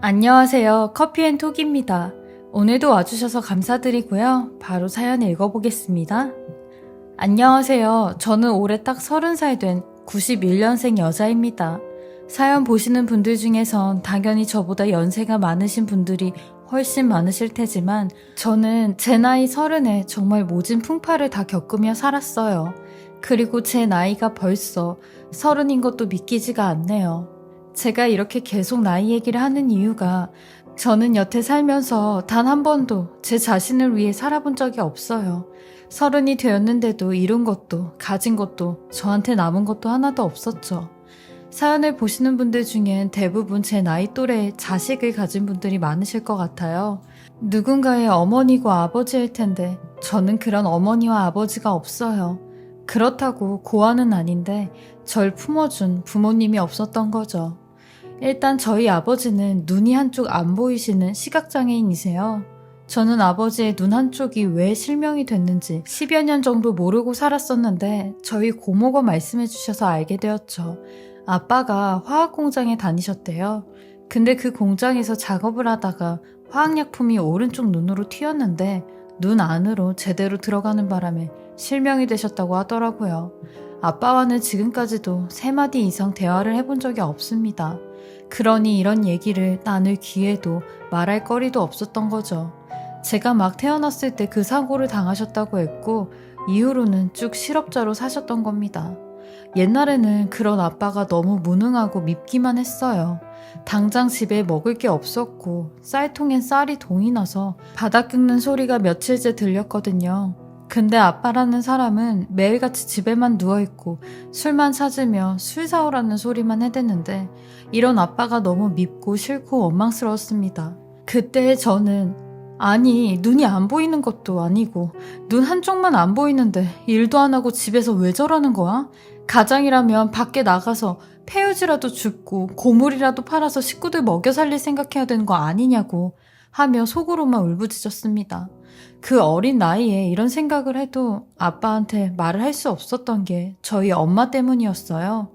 안녕하세요. 커피앤톡입니다. 오늘도 와주셔서 감사드리고요. 바로 사연 읽어보겠습니다. 안녕하세요. 저는 올해 딱 30살 된 91년생 여자입니다. 사연 보시는 분들 중에선 당연히 저보다 연세가 많으신 분들이 훨씬 많으실 테지만 저는 제 나이 서른에 정말 모진 풍파를 다 겪으며 살았어요. 그리고 제 나이가 벌써 서른인 것도 믿기지가 않네요. 제가 이렇게 계속 나이 얘기를 하는 이유가 저는 여태 살면서 단 한 번도 제 자신을 위해 살아본 적이 없어요. 서른이 되었는데도 이룬 것도 가진 것도 저한테 남은 것도 하나도 없었죠. 사연을 보시는 분들 중엔 대부분 제 나이 또래의 자식을 가진 분들이 많으실 것 같아요. 누군가의 어머니고 아버지일 텐데 저는 그런 어머니와 아버지가 없어요. 그렇다고 고아는 아닌데 절 품어준 부모님이 없었던 거죠. 일단 저희 아버지는 눈이 한쪽 안 보이시는 시각장애인이세요. 저는 아버지의 눈 한쪽이 왜 실명이 됐는지 10여 년 정도 모르고 살았었는데 저희 고모가 말씀해 주셔서 알게 되었죠. 아빠가 화학 공장에 다니셨대요. 근데 그 공장에서 작업을 하다가 화학약품이 오른쪽 눈으로 튀었는데 눈 안으로 제대로 들어가는 바람에 실명이 되셨다고 하더라고요. 아빠와는 지금까지도 세 마디 이상 대화를 해본 적이 없습니다. 그러니 이런 얘기를 나눌 기회도 말할 거리도 없었던 거죠. 제가 막 태어났을 때 그 사고를 당하셨다고 했고, 이후로는 쭉 실업자로 사셨던 겁니다. 옛날에는 그런 아빠가 너무 무능하고 밉기만 했어요. 당장 집에 먹을 게 없었고, 쌀통엔 쌀이 동이 나서 바닥 긁는 소리가 며칠째 들렸거든요. 근데 아빠라는 사람은 매일같이 집에만 누워있고 술만 찾으며 술 사오라는 소리만 해댔는데 이런 아빠가 너무 밉고 싫고 원망스러웠습니다. 그때 저는 아니 눈이 안 보이는 것도 아니고 눈 한쪽만 안 보이는데 일도 안 하고 집에서 왜 저러는 거야? 가장이라면 밖에 나가서 폐유지라도 줍고 고물이라도 팔아서 식구들 먹여 살릴 생각해야 되는 거 아니냐고 하며 속으로만 울부짖었습니다. 그 어린 나이에 이런 생각을 해도 아빠한테 말을 할 수 없었던 게 저희 엄마 때문이었어요.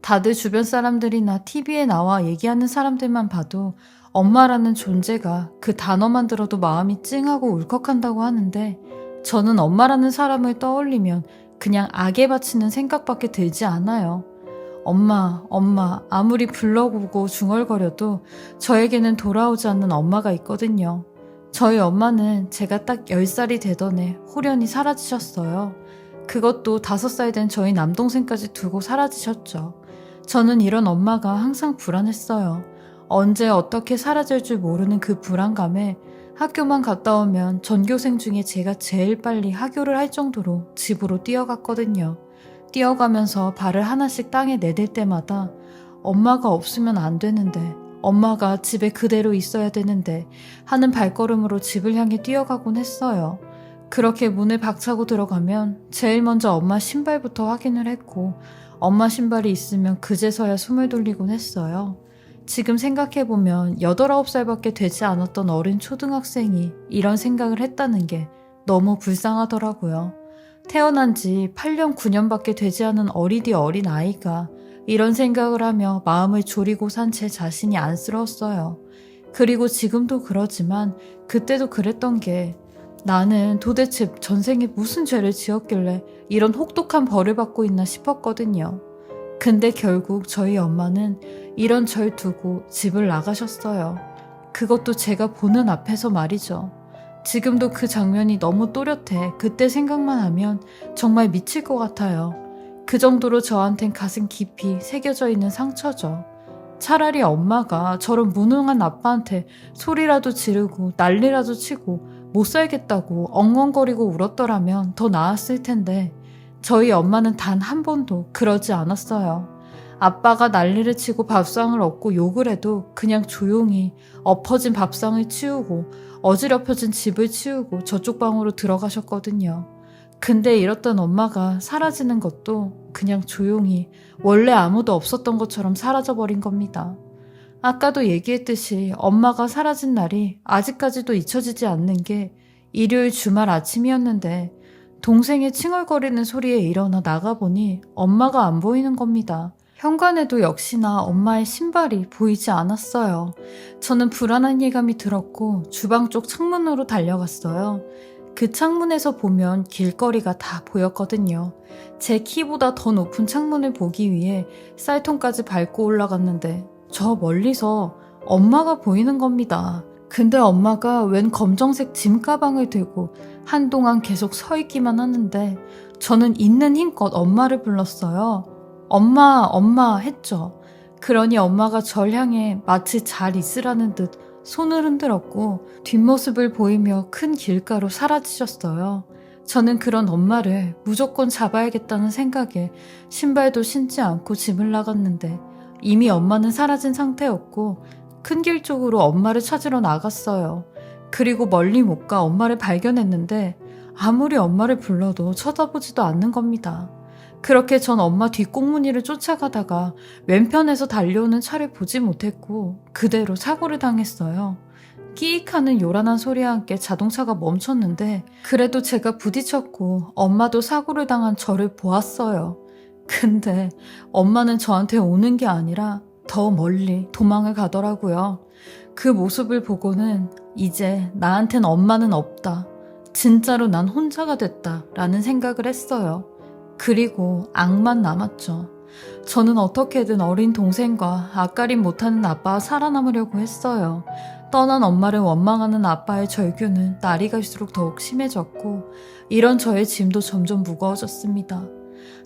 다들 주변 사람들이나 TV에 나와 얘기하는 사람들만 봐도 엄마라는 존재가 그 단어만 들어도 마음이 찡하고 울컥한다고 하는데 저는 엄마라는 사람을 떠올리면 그냥 악에 바치는 생각밖에 들지 않아요. 엄마, 엄마, 아무리 불러보고 중얼거려도 저에게는 돌아오지 않는 엄마가 있거든요. 저희 엄마는 제가 딱 10살이 되던 해 홀연히 사라지셨어요. 그것도 5살 된 저희 남동생까지 두고 사라지셨죠. 저는 이런 엄마가 항상 불안했어요. 언제 어떻게 사라질 줄 모르는 그 불안감에 학교만 갔다 오면 전교생 중에 제가 제일 빨리 하교를 할 정도로 집으로 뛰어갔거든요. 뛰어가면서 발을 하나씩 땅에 내댈 때마다 엄마가 없으면 안 되는데, 엄마가 집에 그대로 있어야 되는데 하는 발걸음으로 집을 향해 뛰어가곤 했어요. 그렇게 문을 박차고 들어가면 제일 먼저 엄마 신발부터 확인을 했고, 엄마 신발이 있으면 그제서야 숨을 돌리곤 했어요. 지금 생각해보면 8, 9살밖에 되지 않았던 어린 초등학생이 이런 생각을 했다는 게 너무 불쌍하더라고요. 태어난 지 8년, 9년밖에 되지 않은 어리디 어린 아이가 이런 생각을 하며 마음을 졸이고 산 제 자신이 안쓰러웠어요. 그리고 지금도 그러지만 그때도 그랬던 게 나는 도대체 전생에 무슨 죄를 지었길래 이런 혹독한 벌을 받고 있나 싶었거든요. 근데 결국 저희 엄마는 이런 절 두고 집을 나가셨어요. 그것도 제가 보는 앞에서 말이죠. 지금도 그 장면이 너무 또렷해 그때 생각만 하면 정말 미칠 것 같아요. 그 정도로 저한텐 가슴 깊이 새겨져 있는 상처죠. 차라리 엄마가 저런 무능한 아빠한테 소리라도 지르고 난리라도 치고 못 살겠다고 엉엉거리고 울었더라면 더 나았을 텐데 저희 엄마는 단 한 번도 그러지 않았어요. 아빠가 난리를 치고 밥상을 얻고 욕을 해도 그냥 조용히 엎어진 밥상을 치우고 어지럽혀진 집을 치우고 저쪽 방으로 들어가셨거든요. 근데 이렇던 엄마가 사라지는 것도 그냥 조용히 원래 아무도 없었던 것처럼 사라져버린 겁니다. 아까도 얘기했듯이 엄마가 사라진 날이 아직까지도 잊혀지지 않는 게 일요일 주말 아침이었는데 동생의 칭얼거리는 소리에 일어나 나가보니 엄마가 안 보이는 겁니다. 현관에도 역시나 엄마의 신발이 보이지 않았어요. 저는 불안한 예감이 들었고 주방 쪽 창문으로 달려갔어요. 그 창문에서 보면 길거리가 다 보였거든요. 제 키보다 더 높은 창문을 보기 위해 쌀통까지 밟고 올라갔는데 저 멀리서 엄마가 보이는 겁니다. 근데 엄마가 웬 검정색 짐 가방을 들고 한동안 계속 서 있기만 하는데 저는 있는 힘껏 엄마를 불렀어요. 엄마, 엄마 했죠. 그러니 엄마가 절 향해 마치 잘 있으라는 듯 손을 흔들었고 뒷모습을 보이며 큰 길가로 사라지셨어요. 저는 그런 엄마를 무조건 잡아야겠다는 생각에 신발도 신지 않고 집을 나갔는데 이미 엄마는 사라진 상태였고 큰 길 쪽으로 엄마를 찾으러 나갔어요. 그리고 멀리 못 가 엄마를 발견했는데 아무리 엄마를 불러도 쳐다보지도 않는 겁니다. 그렇게 전 엄마 뒷꽁무니를 쫓아가다가 왼편에서 달려오는 차를 보지 못했고 그대로 사고를 당했어요. 끼익하는 요란한 소리와 함께 자동차가 멈췄는데 그래도 제가 부딪혔고 엄마도 사고를 당한 저를 보았어요. 근데 엄마는 저한테 오는 게 아니라 더 멀리 도망을 가더라고요. 그 모습을 보고는 이제 나한텐 엄마는 없다. 진짜로 난 혼자가 됐다. 라는 생각을 했어요. 그리고 악만 남았죠. 저는 어떻게든 어린 동생과 앞가림 못하는 아빠와 살아남으려고 했어요. 떠난 엄마를 원망하는 아빠의 절규는 날이 갈수록 더욱 심해졌고, 이런 저의 짐도 점점 무거워졌습니다.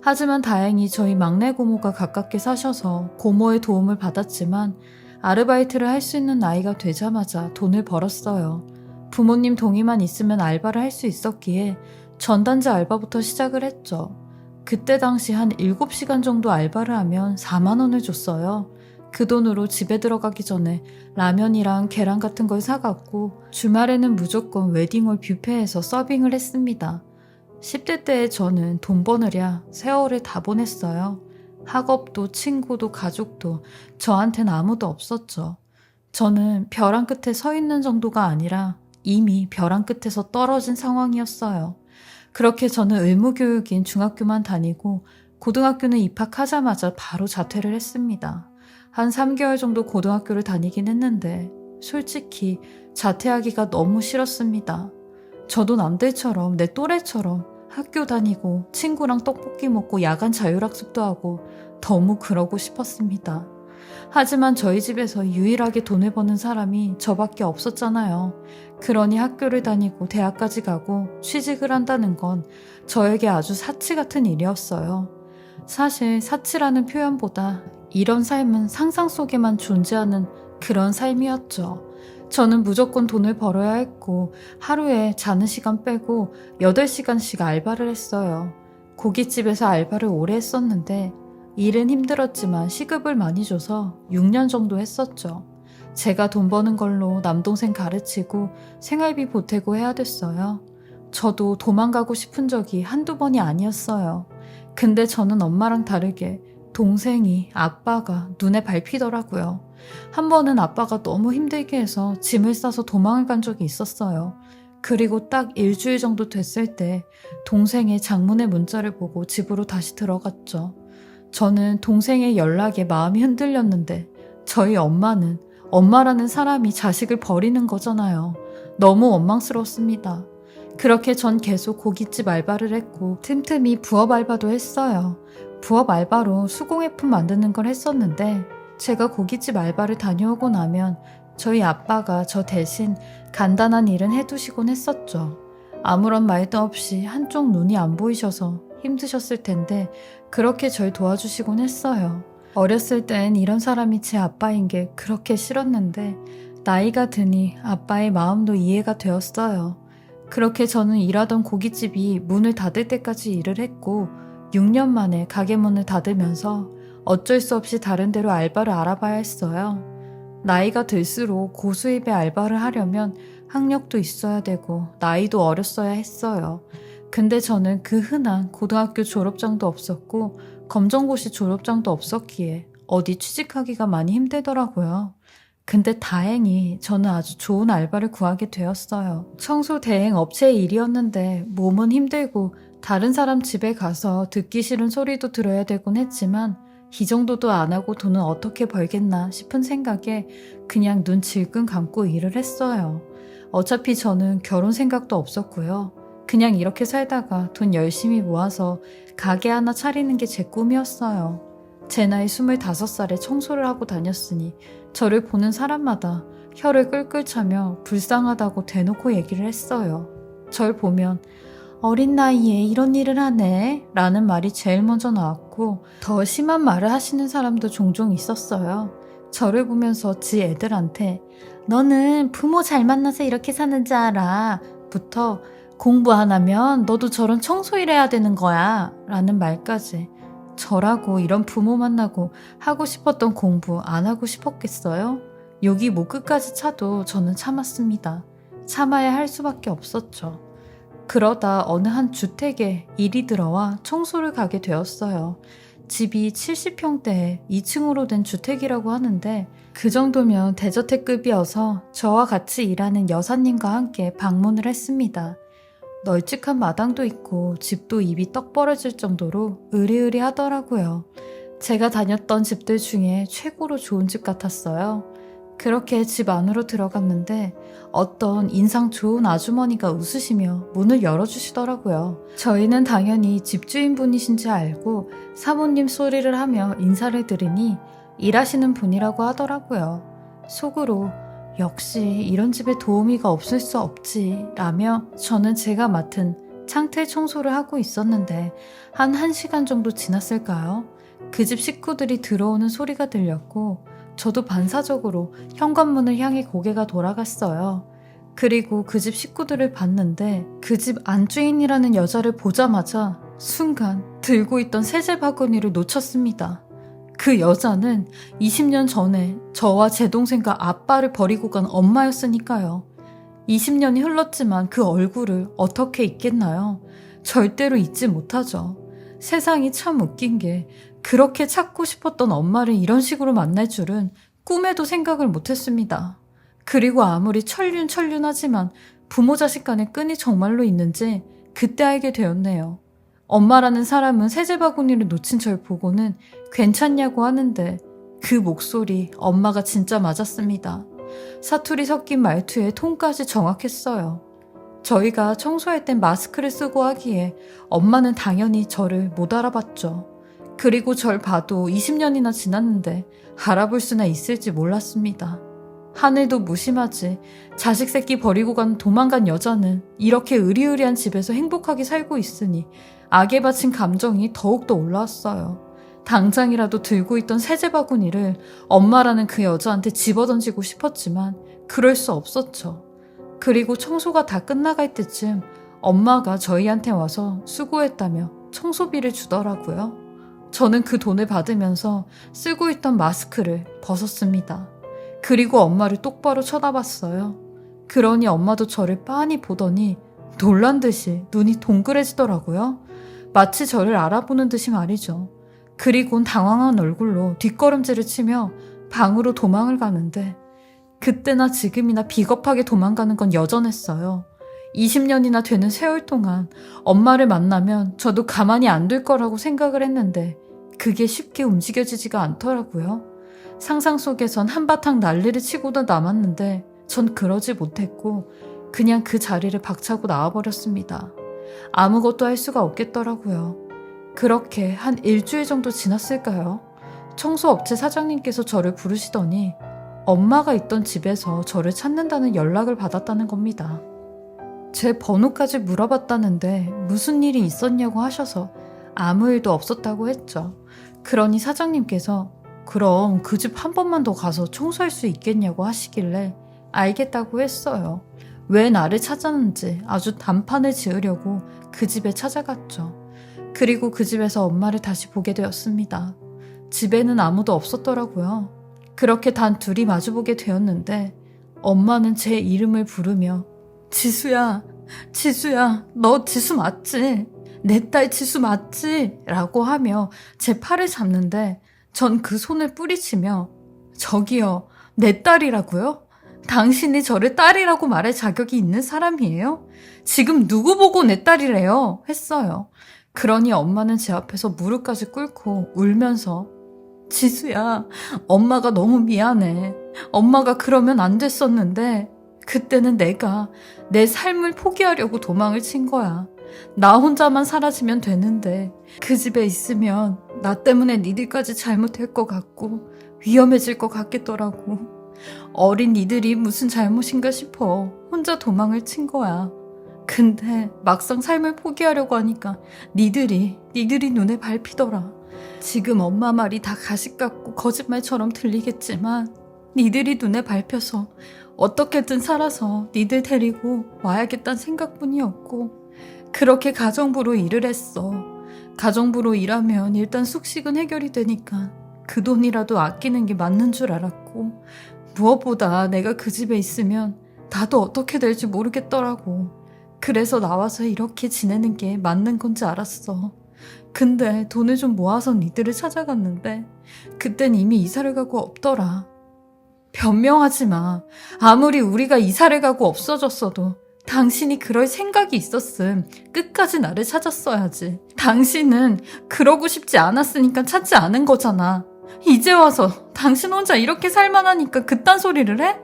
하지만 다행히 저희 막내 고모가 가깝게 사셔서 고모의 도움을 받았지만, 아르바이트를 할 수 있는 나이가 되자마자 돈을 벌었어요. 부모님 동의만 있으면 알바를 할 수 있었기에 전단지 알바부터 시작을 했죠. 그때 당시 한 7시간 정도 알바를 하면 4만원을 줬어요. 그 돈으로 집에 들어가기 전에 라면이랑 계란 같은 걸 사갔고 주말에는 무조건 웨딩홀 뷔페에서 서빙을 했습니다. 10대 때의 저는 돈 버느랴 세월을 다 보냈어요. 학업도 친구도 가족도 저한텐 아무도 없었죠. 저는 벼랑 끝에 서 있는 정도가 아니라 이미 벼랑 끝에서 떨어진 상황이었어요. 그렇게 저는 의무교육인 중학교만 다니고 고등학교는 입학하자마자 바로 자퇴를 했습니다. 한 3개월 정도 고등학교를 다니긴 했는데 솔직히 자퇴하기가 너무 싫었습니다. 저도 남들처럼 내 또래처럼 학교 다니고 친구랑 떡볶이 먹고 야간 자율학습도 하고 너무 그러고 싶었습니다. 하지만 저희 집에서 유일하게 돈을 버는 사람이 저밖에 없었잖아요. 그러니 학교를 다니고 대학까지 가고 취직을 한다는 건 저에게 아주 사치 같은 일이었어요. 사실 사치라는 표현보다 이런 삶은 상상 속에만 존재하는 그런 삶이었죠. 저는 무조건 돈을 벌어야 했고 하루에 자는 시간 빼고 8시간씩 알바를 했어요. 고깃집에서 알바를 오래 했었는데 일은 힘들었지만 시급을 많이 줘서 6년 정도 했었죠. 제가 돈 버는 걸로 남동생 가르치고 생활비 보태고 해야 됐어요. 저도 도망가고 싶은 적이 한두 번이 아니었어요. 근데 저는 엄마랑 다르게 동생이 아빠가 눈에 밟히더라고요. 한 번은 아빠가 너무 힘들게 해서 짐을 싸서 도망을 간 적이 있었어요. 그리고 딱 일주일 정도 됐을 때 동생의 장문의 문자를 보고 집으로 다시 들어갔죠. 저는 동생의 연락에 마음이 흔들렸는데 저희 엄마는 엄마라는 사람이 자식을 버리는 거잖아요. 너무 원망스러웠습니다. 그렇게 전 계속 고깃집 알바를 했고 틈틈이 부업 알바도 했어요. 부업 알바로 수공예품 만드는 걸 했었는데 제가 고깃집 알바를 다녀오고 나면 저희 아빠가 저 대신 간단한 일은 해두시곤 했었죠. 아무런 말도 없이 한쪽 눈이 안 보이셔서 힘드셨을 텐데 그렇게 절 도와주시곤 했어요. 어렸을 땐 이런 사람이 제 아빠인 게 그렇게 싫었는데 나이가 드니 아빠의 마음도 이해가 되었어요. 그렇게 저는 일하던 고깃집이 문을 닫을 때까지 일을 했고 6년 만에 가게 문을 닫으면서 어쩔 수 없이 다른 데로 알바를 알아봐야 했어요. 나이가 들수록 고수입의 알바를 하려면 학력도 있어야 되고 나이도 어렸어야 했어요. 근데 저는 그 흔한 고등학교 졸업장도 없었고 검정고시 졸업장도 없었기에 어디 취직하기가 많이 힘들더라고요. 근데 다행히 저는 아주 좋은 알바를 구하게 되었어요. 청소 대행 업체의 일이었는데 몸은 힘들고 다른 사람 집에 가서 듣기 싫은 소리도 들어야 되곤 했지만 이 정도도 안 하고 돈은 어떻게 벌겠나 싶은 생각에 그냥 눈 질끈 감고 일을 했어요. 어차피 저는 결혼 생각도 없었고요. 그냥 이렇게 살다가 돈 열심히 모아서 가게 하나 차리는 게 제 꿈이었어요. 제 나이 25살에 청소를 하고 다녔으니 저를 보는 사람마다 혀를 끌끌 차며 불쌍하다고 대놓고 얘기를 했어요. 절 보면 어린 나이에 이런 일을 하네 라는 말이 제일 먼저 나왔고 더 심한 말을 하시는 사람도 종종 있었어요. 저를 보면서 지 애들한테 너는 부모 잘 만나서 이렇게 사는 줄 알아 부터 공부 안 하면 너도 저런 청소일 해야 되는 거야 라는 말까지 저라고 이런 부모 만나고 하고 싶었던 공부 안 하고 싶었겠어요? 여기 목 끝까지 차도 저는 참았습니다. 참아야 할 수밖에 없었죠. 그러다 어느 한 주택에 일이 들어와 청소를 가게 되었어요. 집이 70평대에 2층으로 된 주택이라고 하는데 그 정도면 대저택급이어서 저와 같이 일하는 여사님과 함께 방문을 했습니다. 널찍한 마당도 있고 집도 입이 떡 벌어질 정도로 으리으리 하더라고요. 제가 다녔던 집들 중에 최고로 좋은 집 같았어요. 그렇게 집 안으로 들어갔는데 어떤 인상 좋은 아주머니가 웃으시며 문을 열어주시더라고요. 저희는 당연히 집주인분이신지 알고 사모님 소리를 하며 인사를 드리니 일하시는 분이라고 하더라고요. 속으로 역시 이런 집에 도우미가 없을 수 없지 라며 저는 제가 맡은 창틀 청소를 하고 있었는데 한 1시간 정도 지났을까요? 그 집 식구들이 들어오는 소리가 들렸고 저도 반사적으로 현관문을 향해 고개가 돌아갔어요. 그리고 그 집 식구들을 봤는데 그 집 안주인이라는 여자를 보자마자 순간 들고 있던 세제 바구니를 놓쳤습니다. 그 여자는 20년 전에 저와 제 동생과 아빠를 버리고 간 엄마였으니까요. 20년이 흘렀지만 그 얼굴을 어떻게 잊겠나요? 절대로 잊지 못하죠. 세상이 참 웃긴 게 그렇게 찾고 싶었던 엄마를 이런 식으로 만날 줄은 꿈에도 생각을 못했습니다. 그리고 아무리 천륜천륜하지만 부모 자식 간의 끈이 정말로 있는지 그때 알게 되었네요. 엄마라는 사람은 세제 바구니를 놓친 절 보고는 괜찮냐고 하는데 그 목소리 엄마가 진짜 맞았습니다. 사투리 섞인 말투에 톤까지 정확했어요. 저희가 청소할 땐 마스크를 쓰고 하기에 엄마는 당연히 저를 못 알아봤죠. 그리고 절 봐도 20년이나 지났는데 알아볼 수나 있을지 몰랐습니다. 하늘도 무심하지 자식 새끼 버리고 간 도망간 여자는 이렇게 으리으리한 집에서 행복하게 살고 있으니 악에 바친 감정이 더욱더 올라왔어요. 당장이라도 들고 있던 세제 바구니를 엄마라는 그 여자한테 집어던지고 싶었지만 그럴 수 없었죠. 그리고 청소가 다 끝나갈 때쯤 엄마가 저희한테 와서 수고했다며 청소비를 주더라고요. 저는 그 돈을 받으면서 쓰고 있던 마스크를 벗었습니다. 그리고 엄마를 똑바로 쳐다봤어요. 그러니 엄마도 저를 빤히 보더니 놀란 듯이 눈이 동그래지더라고요. 마치 저를 알아보는 듯이 말이죠. 그리곤 당황한 얼굴로 뒷걸음질을 치며 방으로 도망을 가는데 그때나 지금이나 비겁하게 도망가는 건 여전했어요. 20년이나 되는 세월 동안 엄마를 만나면 저도 가만히 안 둘 거라고 생각을 했는데 그게 쉽게 움직여지지가 않더라고요. 상상 속에선 한바탕 난리를 치고도 남았는데 전 그러지 못했고 그냥 그 자리를 박차고 나와버렸습니다. 아무것도 할 수가 없겠더라고요. 그렇게 한 일주일 정도 지났을까요? 청소업체 사장님께서 저를 부르시더니 엄마가 있던 집에서 저를 찾는다는 연락을 받았다는 겁니다. 제 번호까지 물어봤다는데 무슨 일이 있었냐고 하셔서 아무 일도 없었다고 했죠. 그러니 사장님께서 그럼 그 집 한 번만 더 가서 청소할 수 있겠냐고 하시길래 알겠다고 했어요. 왜 나를 찾았는지 아주 단판을 지으려고 그 집에 찾아갔죠. 그리고 그 집에서 엄마를 다시 보게 되었습니다. 집에는 아무도 없었더라고요. 그렇게 단 둘이 마주보게 되었는데 엄마는 제 이름을 부르며 지수야, 지수야, 너 지수 맞지? 내 딸 지수 맞지? 라고 하며 제 팔을 잡는데 전 그 손을 뿌리치며 저기요, 내 딸이라고요? 당신이 저를 딸이라고 말할 자격이 있는 사람이에요? 지금 누구 보고 내 딸이래요? 했어요. 그러니 엄마는 제 앞에서 무릎까지 꿇고 울면서 지수야, 엄마가 너무 미안해. 엄마가 그러면 안 됐었는데, 그때는 내가 내 삶을 포기하려고 도망을 친 거야. 나 혼자만 사라지면 되는데, 그 집에 있으면 나 때문에 니들까지 잘못할 것 같고, 위험해질 것 같겠더라고. 어린 니들이 무슨 잘못인가 싶어 혼자 도망을 친 거야. 근데 막상 삶을 포기하려고 하니까 니들이, 니들이 눈에 밟히더라. 지금 엄마 말이 다 가식 같고 거짓말처럼 들리겠지만 니들이 눈에 밟혀서 어떻게든 살아서 니들 데리고 와야겠다는 생각뿐이었고 그렇게 가정부로 일을 했어. 가정부로 일하면 일단 숙식은 해결이 되니까 그 돈이라도 아끼는 게 맞는 줄 알았고 무엇보다 내가 그 집에 있으면 나도 어떻게 될지 모르겠더라고. 그래서 나와서 이렇게 지내는 게 맞는 건지 알았어. 근데 돈을 좀 모아서 니들을 찾아갔는데 그땐 이미 이사를 가고 없더라. 변명하지 마. 아무리 우리가 이사를 가고 없어졌어도 당신이 그럴 생각이 있었음. 끝까지 나를 찾았어야지. 당신은 그러고 싶지 않았으니까 찾지 않은 거잖아. 이제 와서 당신 혼자 이렇게 살만하니까 그딴 소리를 해?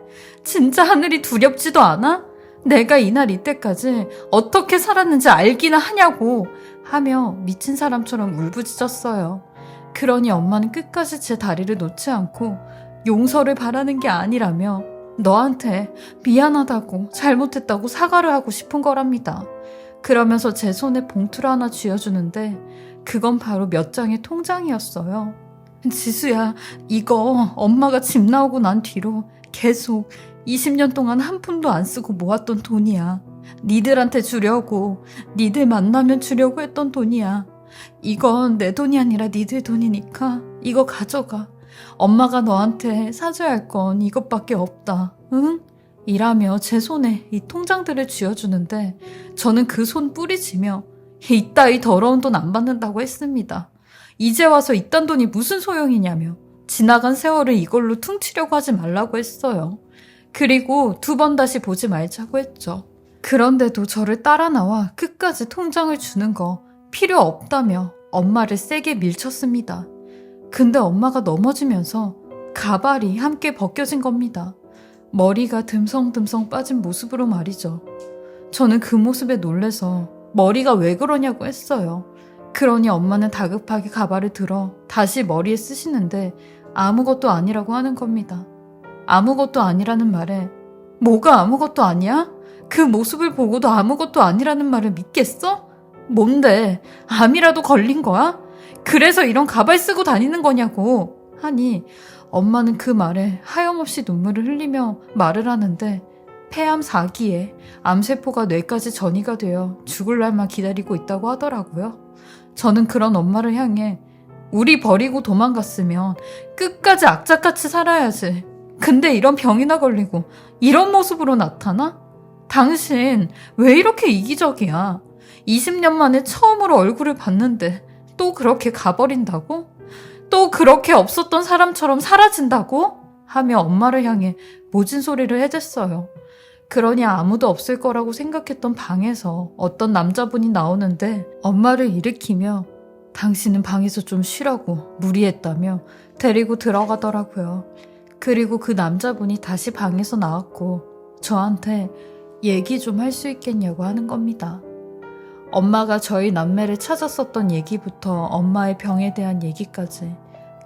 진짜 하늘이 두렵지도 않아? 내가 이날 이때까지 어떻게 살았는지 알기나 하냐고 하며 미친 사람처럼 울부짖었어요. 그러니 엄마는 끝까지 제 다리를 놓지 않고 용서를 바라는 게 아니라며 너한테 미안하다고 잘못했다고 사과를 하고 싶은 거랍니다. 그러면서 제 손에 봉투를 하나 쥐어주는데 그건 바로 몇 장의 통장이었어요. 지수야, 이거 엄마가 집 나오고 난 뒤로 계속 20년 동안 한 푼도 안 쓰고 모았던 돈이야. 니들한테 주려고, 니들 만나면 주려고 했던 돈이야. 이건 내 돈이 아니라 니들 돈이니까 이거 가져가. 엄마가 너한테 사줘야 할 건 이것밖에 없다. 응? 이라며 제 손에 이 통장들을 쥐어주는데 저는 그 손 뿌리치며 이따위 더러운 돈 안 받는다고 했습니다. 이제 와서 이딴 돈이 무슨 소용이냐며 지나간 세월을 이걸로 퉁치려고 하지 말라고 했어요. 그리고 두 번 다시 보지 말자고 했죠. 그런데도 저를 따라 나와 끝까지 통장을 주는 거 필요 없다며 엄마를 세게 밀쳤습니다. 근데 엄마가 넘어지면서 가발이 함께 벗겨진 겁니다. 머리가 듬성듬성 빠진 모습으로 말이죠. 저는 그 모습에 놀래서 머리가 왜 그러냐고 했어요. 그러니 엄마는 다급하게 가발을 들어 다시 머리에 쓰시는데 아무것도 아니라고 하는 겁니다. 아무것도 아니라는 말에 뭐가 아무것도 아니야? 그 모습을 보고도 아무것도 아니라는 말을 믿겠어? 뭔데? 암이라도 걸린 거야? 그래서 이런 가발 쓰고 다니는 거냐고 하니 엄마는 그 말에 하염없이 눈물을 흘리며 말을 하는데 폐암 4기에 암세포가 뇌까지 전이가 되어 죽을 날만 기다리고 있다고 하더라고요. 저는 그런 엄마를 향해 우리 버리고 도망갔으면 끝까지 악착같이 살아야지. 근데 이런 병이나 걸리고 이런 모습으로 나타나? 당신 왜 이렇게 이기적이야? 20년 만에 처음으로 얼굴을 봤는데 또 그렇게 가버린다고? 또 그렇게 없었던 사람처럼 사라진다고? 하며 엄마를 향해 모진 소리를 해댔어요. 그러니 아무도 없을 거라고 생각했던 방에서 어떤 남자분이 나오는데 엄마를 일으키며 당신은 방에서 좀 쉬라고 무리했다며 데리고 들어가더라고요. 그리고 그 남자분이 다시 방에서 나왔고 저한테 얘기 좀 할 수 있겠냐고 하는 겁니다. 엄마가 저희 남매를 찾았었던 얘기부터 엄마의 병에 대한 얘기까지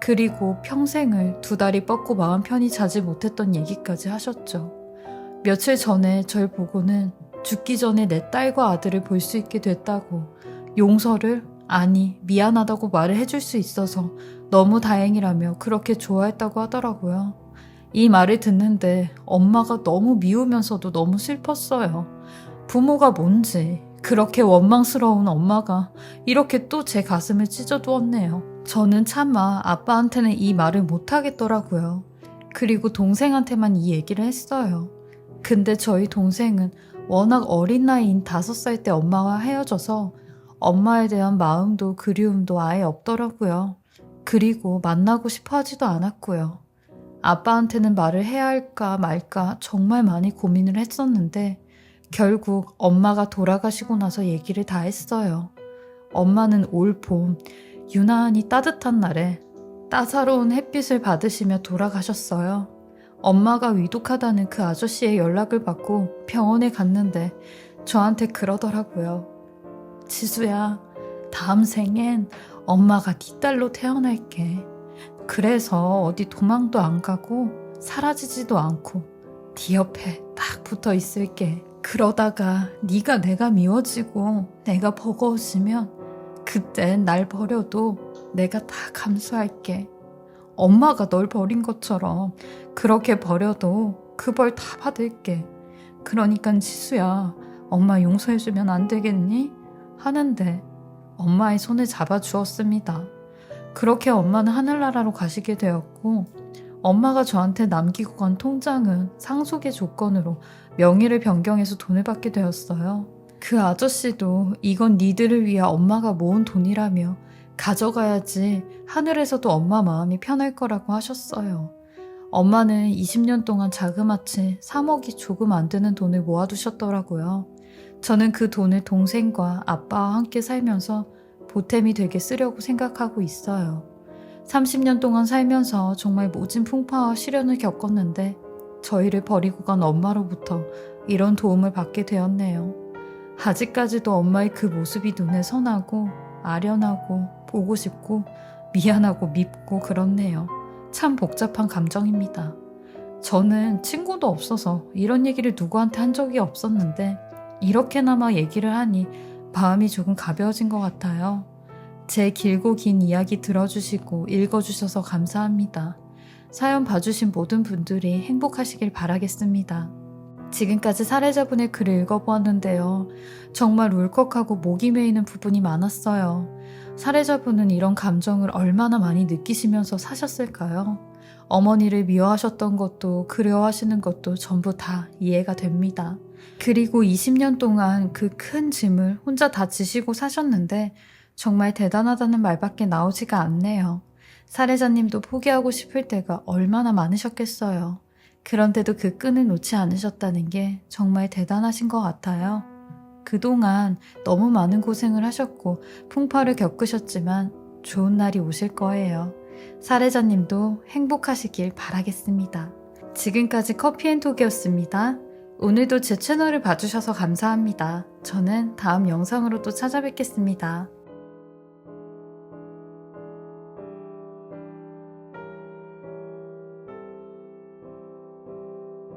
그리고 평생을 두 다리 뻗고 마음 편히 자지 못했던 얘기까지 하셨죠. 며칠 전에 절 보고는 죽기 전에 내 딸과 아들을 볼 수 있게 됐다고 용서를 아니 미안하다고 말을 해줄 수 있어서 너무 다행이라며 그렇게 좋아했다고 하더라고요. 이 말을 듣는데 엄마가 너무 미우면서도 너무 슬펐어요. 부모가 뭔지 그렇게 원망스러운 엄마가 이렇게 또 제 가슴을 찢어두었네요. 저는 차마 아빠한테는 이 말을 못하겠더라고요. 그리고 동생한테만 이 얘기를 했어요. 근데 저희 동생은 워낙 어린 나이인 다섯 살 때 엄마와 헤어져서 엄마에 대한 마음도 그리움도 아예 없더라고요. 그리고 만나고 싶어 하지도 않았고요. 아빠한테는 말을 해야 할까 말까 정말 많이 고민을 했었는데 결국 엄마가 돌아가시고 나서 얘기를 다 했어요. 엄마는 올 봄, 유난히 따뜻한 날에 따사로운 햇빛을 받으시며 돌아가셨어요. 엄마가 위독하다는 그 아저씨의 연락을 받고 병원에 갔는데 저한테 그러더라고요. 지수야, 다음 생엔 엄마가 네 딸로 태어날게. 그래서 어디 도망도 안 가고 사라지지도 않고 네 옆에 딱 붙어 있을게. 그러다가 네가 내가 미워지고 내가 버거워지면 그땐 날 버려도 내가 다 감수할게. 엄마가 널 버린 것처럼 그렇게 버려도 그 벌 다 받을게. 그러니까 지수야, 엄마 용서해주면 안 되겠니? 하는데 엄마의 손을 잡아 주었습니다. 그렇게 엄마는 하늘나라로 가시게 되었고, 엄마가 저한테 남기고 간 통장은 상속의 조건으로 명의를 변경해서 돈을 받게 되었어요. 그 아저씨도 이건 니들을 위해 엄마가 모은 돈이라며 가져가야지 하늘에서도 엄마 마음이 편할 거라고 하셨어요. 엄마는 20년 동안 자그마치 3억이 조금 안 되는 돈을 모아두셨더라고요. 저는 그 돈을 동생과 아빠와 함께 살면서 보탬이 되게 쓰려고 생각하고 있어요. 30년 동안 살면서 정말 모진 풍파와 시련을 겪었는데 저희를 버리고 간 엄마로부터 이런 도움을 받게 되었네요. 아직까지도 엄마의 그 모습이 눈에 선하고 아련하고 보고 싶고 미안하고 밉고 그렇네요. 참 복잡한 감정입니다. 저는 친구도 없어서 이런 얘기를 누구한테 한 적이 없었는데 이렇게나마 얘기를 하니 마음이 조금 가벼워진 것 같아요. 제 길고 긴 이야기 들어주시고 읽어주셔서 감사합니다. 사연 봐주신 모든 분들이 행복하시길 바라겠습니다. 지금까지 사례자분의 글을 읽어보았는데요. 정말 울컥하고 목이 메이는 부분이 많았어요. 사례자분은 이런 감정을 얼마나 많이 느끼시면서 사셨을까요? 어머니를 미워하셨던 것도 그리워하시는 것도 전부 다 이해가 됩니다. 그리고 20년 동안 그 큰 짐을 혼자 다 지시고 사셨는데 정말 대단하다는 말밖에 나오지가 않네요. 사례자님도 포기하고 싶을 때가 얼마나 많으셨겠어요. 그런데도 그 끈을 놓지 않으셨다는 게 정말 대단하신 것 같아요. 그동안 너무 많은 고생을 하셨고 풍파를 겪으셨지만 좋은 날이 오실 거예요. 사례자님도 행복하시길 바라겠습니다. 지금까지 커피앤톡이었습니다. 오늘도 제 채널을 봐주셔서 감사합니다. 저는 다음 영상으로 또 찾아뵙겠습니다.